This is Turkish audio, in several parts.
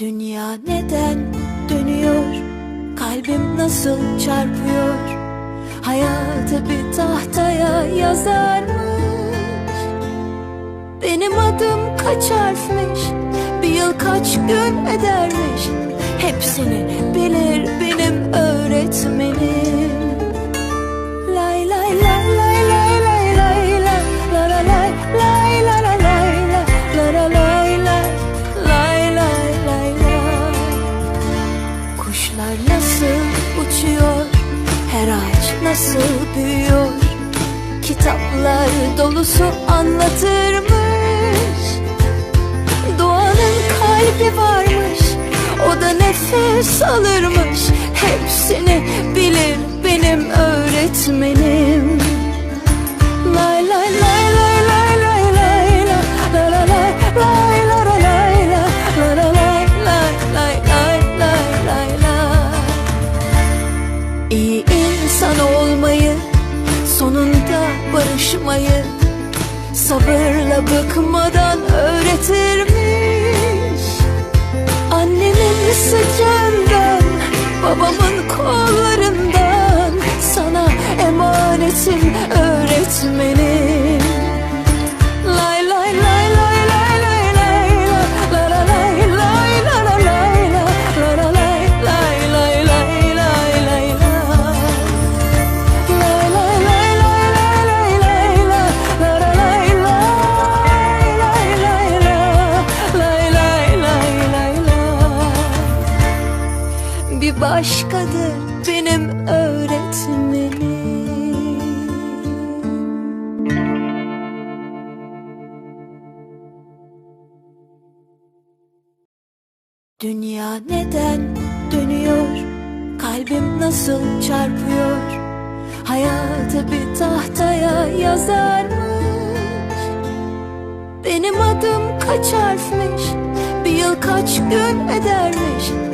Dünya neden dönüyor? Kalbim nasıl çarpıyor? Hayatı bir tahtaya yazarmış Benim adım kaç harfmiş? Bir yıl kaç gün edermiş? Hepsini bilir büyüyor Kitaplar dolusu anlatırmış. Doğanın kalbi varmış. O da nefes alırmış. Hepsini bilir benim öğretmenim. Lay lay lay barışmayı sabırla bıkmadan öğretirmiş. Annemin sıcağından babamın Bir başkadır benim öğretmenim Dünya neden dönüyor? Kalbim nasıl çarpıyor? Hayatı bir tahtaya yazarmış Benim adım kaç harfmiş? Bir yıl kaç gün edermiş?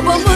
¡Vamos!